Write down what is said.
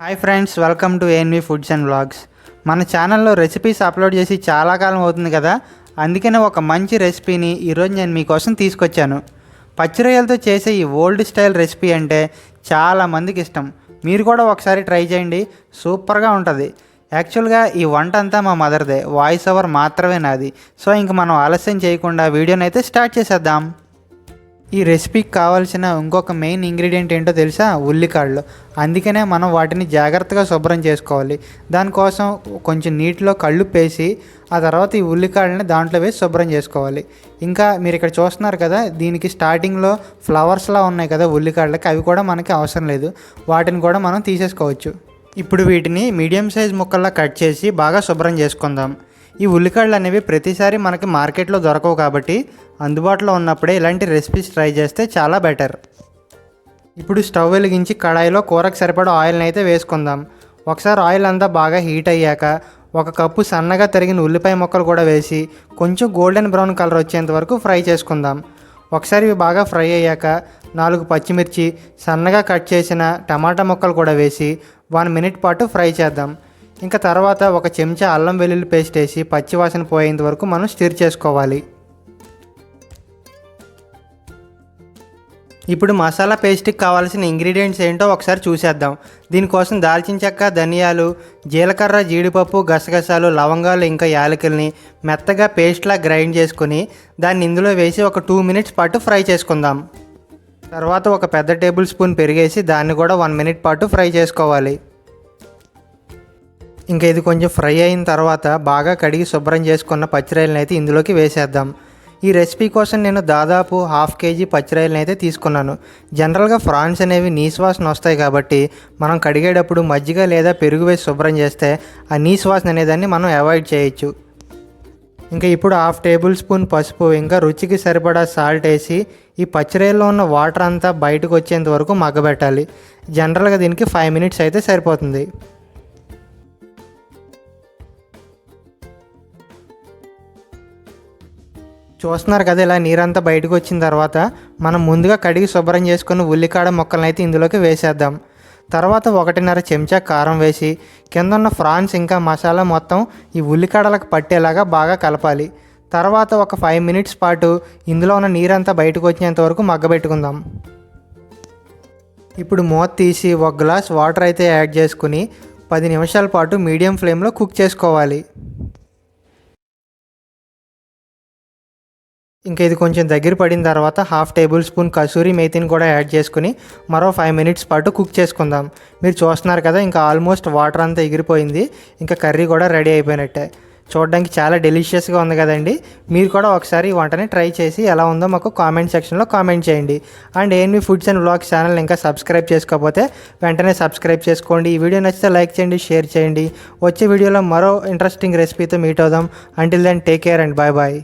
Hi friends welcome to ANV foods and blogs మన ఛానల్లో recipes upload చేసి చాలా కాలం అవుతుంది కదా? అందుకనే ఒక మంచి రెసిపీని ఈరోజు నేను మీకోసం తీసుకొచ్చాను. పచ్చిరొయ్యలతో చేసే ఈ ఓల్డ్ స్టైల్ రెసిపీ అంటే చాలా మందికి ఇష్టం. మీరు కూడా ఒకసారి ట్రై చేయండి. సూపర్గా ఉంటుంది. యాక్చువల్గా ఈ వంట అంతా మా మదర్దే వాయిస్ ఓవర్ మాత్రమే నాది. సో ఇంక మనం ఆలస్యం చేయకుండా వీడియోనైతే అయితే స్టార్ట్ చేసేద్దాం. ఈ రెసిపీకి కావాల్సిన ఇంకొక మెయిన్ ఇంగ్రీడియంట్ ఏంటో తెలుసా? ఉల్లికాడలు. అందుకనే మనం వాటిని జాగ్రత్తగా శుభ్రం చేసుకోవాలి. దానికోసం కొంచెం నీటిలో కళ్ళు పేసి ఆ తర్వాత ఈ ఉల్లికాడల్ని దాంట్లో వేసి శుభ్రం చేసుకోవాలి. ఇంకా మీరు ఇక్కడ చూస్తున్నారు కదా దీనికి స్టార్టింగ్లో ఫ్లవర్స్లా ఉన్నాయి కదా ఉల్లికాడలకి అవి కూడా మనకి అవసరం లేదు. వాటిని కూడా మనం తీసేసుకోవచ్చు. ఇప్పుడు వీటిని మీడియం సైజ్ ముక్కల్లా కట్ చేసి బాగా శుభ్రం చేసుకుందాం. ఈ ఉల్లికాడలు అనేవి ప్రతిసారి మనకి మార్కెట్లో దొరకవు కాబట్టి అందుబాటులో ఉన్నప్పుడే ఇలాంటి రెసిపీస్ ట్రై చేస్తే చాలా బెటర్. ఇప్పుడు స్టవ్ వెలిగించి కడాయిలో కూరకు సరిపడా ఆయిల్ని అయితే వేసుకుందాం. ఒకసారి ఆయిల్ అంతా బాగా హీట్ అయ్యాక ఒక కప్పు సన్నగా తరిగిన ఉల్లిపాయ ముక్కలు కూడా వేసి కొంచెం గోల్డెన్ బ్రౌన్ కలర్ వచ్చేంత వరకు ఫ్రై చేసుకుందాం. ఒకసారి ఇవి బాగా ఫ్రై అయ్యాక నాలుగు పచ్చిమిర్చి సన్నగా కట్ చేసిన టమాటా ముక్కలు కూడా వేసి వన్ మినిట్ పాటు ఫ్రై చేద్దాం. ఇంకా తర్వాత ఒక చెంచా అల్లం వెల్లుల్లి పేస్ట్ వేసి పచ్చివాసన పోయేంత వరకు మనం స్టిర్ చేసుకోవాలి. ఇప్పుడు మసాలా పేస్ట్కి కావాల్సిన ఇంగ్రీడియంట్స్ ఏంటో ఒకసారి చూసేద్దాం. దీనికోసం దాల్చిన చెక్క ధనియాలు జీలకర్ర జీడిపప్పు గసగసాలు లవంగాలు ఇంకా యాలకుల్ని మెత్తగా పేస్ట్లా గ్రైండ్ చేసుకుని దాన్ని ఇందులో వేసి ఒక టూ మినిట్స్ పాటు ఫ్రై చేసుకుందాం. తర్వాత ఒక పెద్ద టేబుల్ స్పూన్ పెరిగేసి దాన్ని కూడా వన్ మినిట్ పాటు ఫ్రై చేసుకోవాలి. ఇంకా ఇది కొంచెం ఫ్రై అయిన తర్వాత బాగా కడిగి శుభ్రం చేసుకున్న పచ్చిరాయలను అయితే ఇందులోకి వేసేద్దాం. ఈ రెసిపీ కోసం నేను దాదాపు హాఫ్ కేజీ పచ్చిరాయలను అయితే తీసుకున్నాను. జనరల్గా ఫ్రాన్స్ అనేవి నీస్ వాసన వస్తాయి కాబట్టి మనం కడిగేటప్పుడు మజ్జిగ లేదా పెరుగు వేసి శుభ్రం చేస్తే ఆ నీస్ వాసన అనేదాన్ని మనం అవాయిడ్ చేయొచ్చు. ఇంకా ఇప్పుడు హాఫ్ టేబుల్ స్పూన్ పసుపు ఇంకా రుచికి సరిపడా సాల్ట్ వేసి ఈ పచ్చిరాయల్లో ఉన్న వాటర్ అంతా బయటకు వచ్చేంత వరకు మగ్గబెట్టాలి. జనరల్గా దీనికి ఫైవ్ మినిట్స్ అయితే సరిపోతుంది. చూస్తున్నారు కదా ఇలా నీరంతా బయటకు వచ్చిన తర్వాత మనం ముందుగా కడిగి శుభ్రం చేసుకున్న ఉల్లికాడ మొక్కలను అయితే ఇందులోకి వేసేద్దాం. తర్వాత ఒకటిన్నర చెంచా కారం వేసి కింద ఉన్న ఫ్రాన్స్ ఇంకా మసాలా మొత్తం ఈ ఉల్లికాడలకు పట్టేలాగా బాగా కలపాలి. తర్వాత ఒక ఫైవ్ మినిట్స్ పాటు ఇందులో ఉన్న నీరంతా బయటకు వచ్చేంత వరకు మగ్గబెట్టుకుందాం. ఇప్పుడు మూత తీసి ఒక గ్లాస్ వాటర్ అయితే యాడ్ చేసుకుని పది నిమిషాల పాటు మీడియం ఫ్లేమ్లో కుక్ చేసుకోవాలి. ఇంకా ఇది కొంచెం దగ్గర పడిన తర్వాత హాఫ్ టేబుల్ స్పూన్ కసూరి మేతిని కూడా యాడ్ చేసుకుని మరో ఫైవ్ మినిట్స్ పాటు కుక్ చేసుకుందాం. మీరు చూస్తున్నారు కదా ఇంకా ఆల్మోస్ట్ వాటర్ అంతా ఎగిరిపోయింది. ఇంకా కర్రీ కూడా రెడీ అయిపోయినట్టే. చూడడానికి చాలా డెలిషియస్గా ఉంది కదండి. మీరు కూడా ఒకసారి ఈ వంటని ట్రై చేసి ఎలా ఉందో మాకు కామెంట్ సెక్షన్లో కామెంట్ చేయండి. And ANV foods and blogs channel ఇంకా సబ్స్క్రైబ్ చేసుకోకపోతే వెంటనే సబ్స్క్రైబ్ చేసుకోండి. ఈ వీడియో నచ్చితే లైక్ చేయండి షేర్ చేయండి. వచ్చే వీడియోలో మరో ఇంట్రెస్టింగ్ రెసిపీతో మీట్ అవుదాం. Until then take care and bye bye